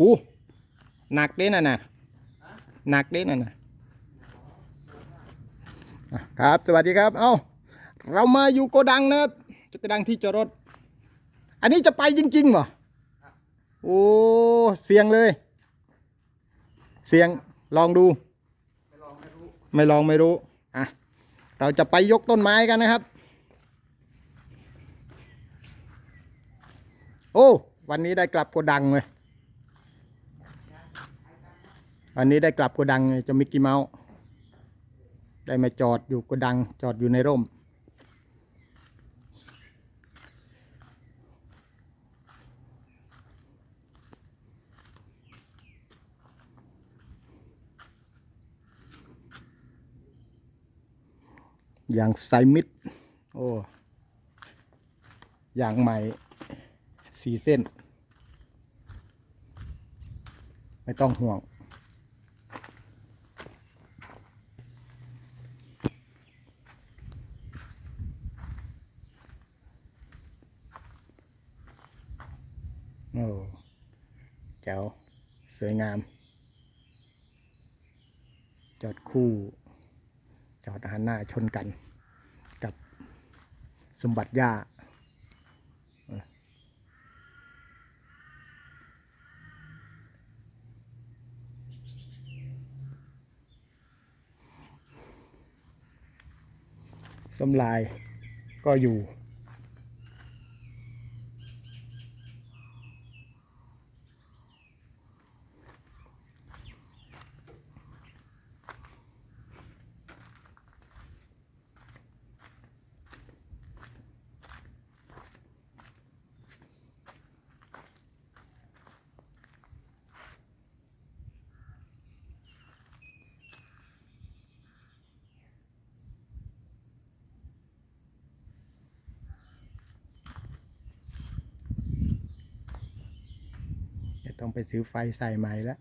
อู้หนักเด้น่ะนะหนักเด้น่ะนะอะครับ สวัสดีครับ เอ้า เรามาอยู่โกดังนะครับโกดังที่จอดรถ อันนี้จะไปจริงๆเหรอโอ้เสียงเลย เสียงลองดู ไม่ลองไม่รู้อะเราจะไปยกต้นไม้กันนะครับ โอ้ วันนี้ได้กลับโกดังเลย วันนี้ได้กลับโกดังจะมิกกี้เมาส์ได้มาจอดอยู่โกดังจอดอยู่ในร่ม อย่างไซมิดโอ้อย่างใหม่สีเส้น ไม่ต้องห่วง โอ้แจ๋วสวยงาม จอดคู่ จอดหันหน้าชนกัน กับสมบัติย่าสมลายก็อยู่ ต้องไปซื้อไฟใส่ใหม่แล้ว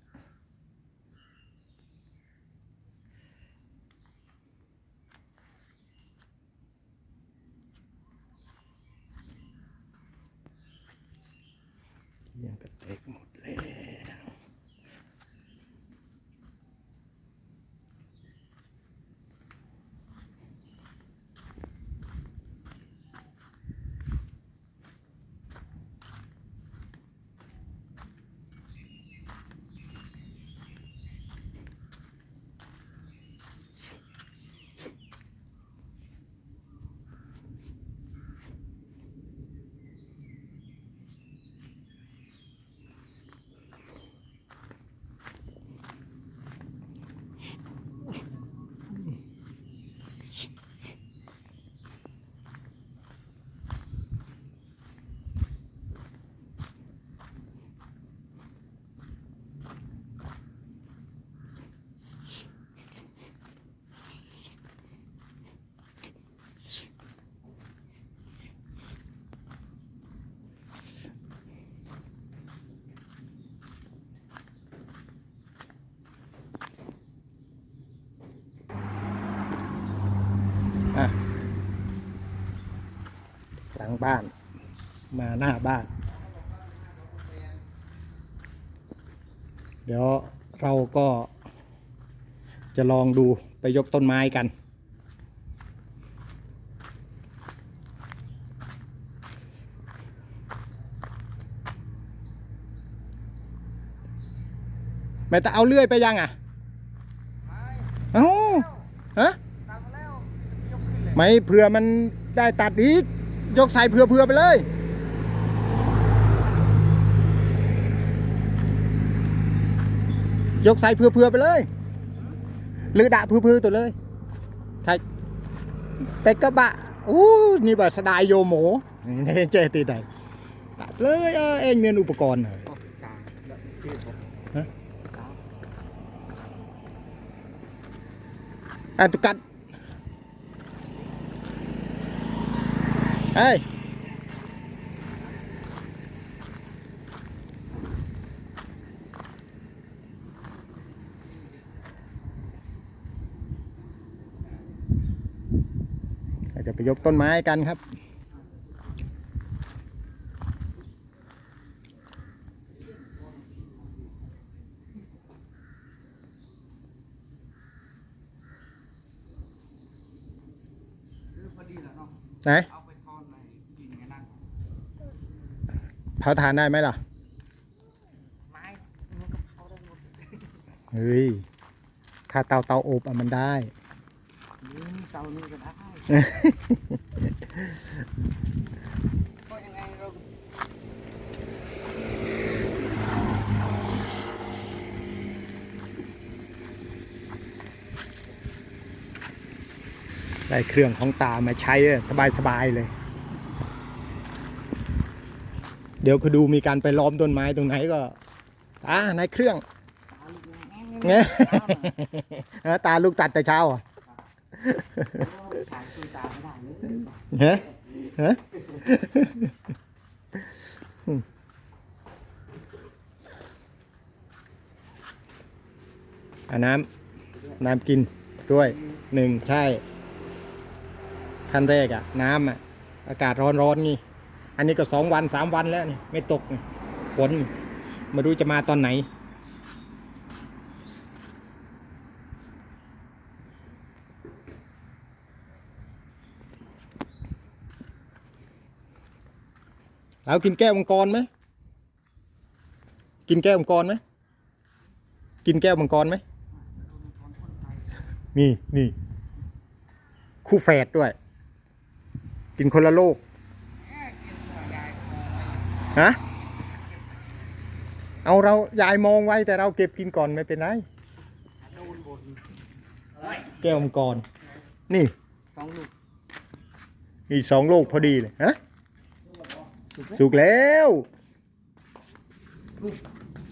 บ้าน มาหน้าบ้าน เดี๋ยวเราก็จะลองดูไปยกต้นไม้กันไม่แต่เอาเลื่อยไปยังอะเอ้าฮะ ไม่เผื่อมันได้ตัดอีก ยกใส่เผื่อเผื่อไปเลยยกใส่เผื่อเผื่อไปเลย หรือดะเผื่อเผื่อตัวเลยใช่แต่กระบะอู้นี่แบบสดายโยโหมนี่เจตีได้เลยเออเองมีอุปกรณ์เลยอะตุกัด เอ้ยจะไปยกต้นไม้กันครับไหน เผาทานได้ไหมล่ะ ไม้มันก็เผาได้หมดเฮ้ย ถ้าเตาเตาอบอะมันได้ นี่เตานี่ก็ได้ก็ยังไงเราได้เครื่องของตามาใช้สบายสบายๆเลย เดี๋ยวคือดูมีการไปล้อมต้นไม้ตรงไหนก็ตาในเครื่องตาลูกแง่เนี่ยตาลูกตัดแต่เช้าอะฉายคุยตาไม่ได้เลยฮะฮะอาน้ำน้ำกินด้วยหนึ่งใช่ขั้นแรกอะน้ำอะอากาศร้อนร้อนงี้ อันนี้ก็สองวันสามวันแล้วนี่ไม่ตกฝนมาดูจะมาตอนไหนเอากินแก้วมังกรไหม กินแก้วมังกรไหม กินแก้วมังกรไหม นี่นี่คู่แฝดด้วย กินคนละโลก ฮะเอาเรายายมองไว้แต่เราเก็บกินก่อนไม่เป็นไรโดนบนแก้วมังกรนี่สองลูกมีสองโลกพอดีเลยฮะสุกแล้ว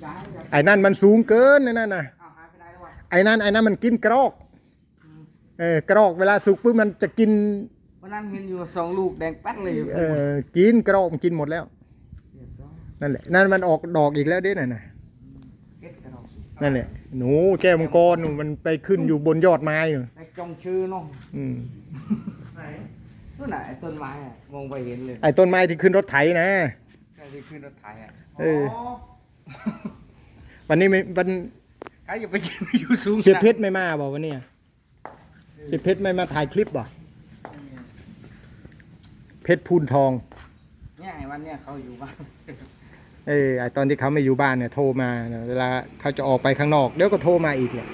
ย้ายย้ายไอ้นั่นมันสูงเกินไอ้นั่นน่ะอ้าวหายไปไหนแล้ววะไอ้นั่นไอ้นั่นมันกินกรอกเออกรอกเวลาสุกปุ๊บมันจะกินวันนั้นเห็นอยู่สองลูกแดงแป๊ดเลยเออกินกรอกมันกินหมดแล้วเรียบร้อย นั่นแหละ นั่นมันออกดอกอีกแล้วเด้น่ะนะเก็บกระดอกนั่นแหละ หนูแก้วมังกรนู่นมันไปขึ้นอยู่บนยอดไม้นู่นในจงชื่อเน้องอืม ไหนนู่นน่ะไอ้ต้นไม้อะมองไปเห็นเลยไอ้ต้นไม้ที่ขึ้นรถไถนะใครที่ขึ้นรถไถอะเออ วันนี้ไม่วันใครจะไปกินอยู่สูงเสียเพชรไม่มาบอกวันนี้เสียเพชรไม่มาถ่ายคลิปบ่เพชรพูนทอง เนี่ยไอ้วันเนี้ยเขาอยู่บ้าน เออไอตอนที่เขาไม่อยู่บ้านเนี่ยโทรมาเนี่ยเวลาเขาจะออกไปข้างนอก เดี๋ยวก็โทรมาอีกเนี่ย